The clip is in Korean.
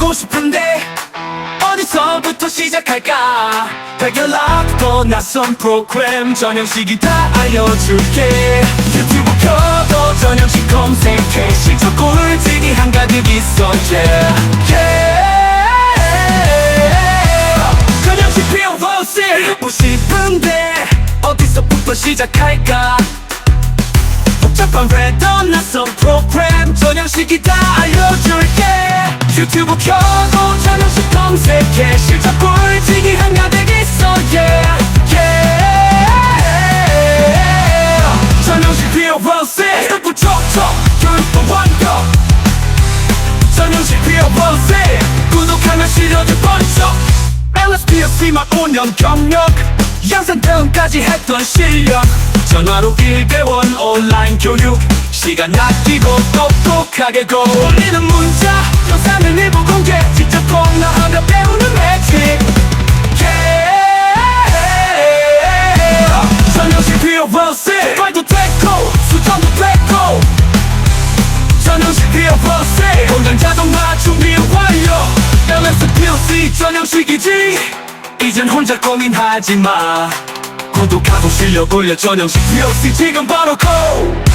배우고 싶은데 어디서부터 시작할까 백연락도 낯선 프로그램 전형식이 다 알려줄게 유튜브 켜도 전형식 검색해 실전 꿀팁이 한가득 있어 yeah. yeah. 전형식 POC 듣고 싶은데 어디서부터 시작할까 복잡한 랜덤 낯선 프로그램 전형식이 다 알려줄게 유튜브 켜고 전형식 검색해. 실전 꿀팁이 한가득 있어 yeah, yeah. 전형식 POC 듣고 촉촉 교육도 완벽 전형식 POC 구독하면 실력이 번쩍. LSPS만 5년 경력. 양산 대응까지 했던 실력. 전화로 1대원 온라인 교육. 시간 아끼고 똑똑하게 고. 올리는 문 일부 공개 직접 공유하며 배우는 매직. 전형식 POC 말도 됐고 수정도 됐고. 전형식 POC 공장 자동화 준비 완료. LSPOC 전형식이지. 이젠 혼자 고민하지 마. 구독하고 실력 올려 전형식 POC 지금 바로 고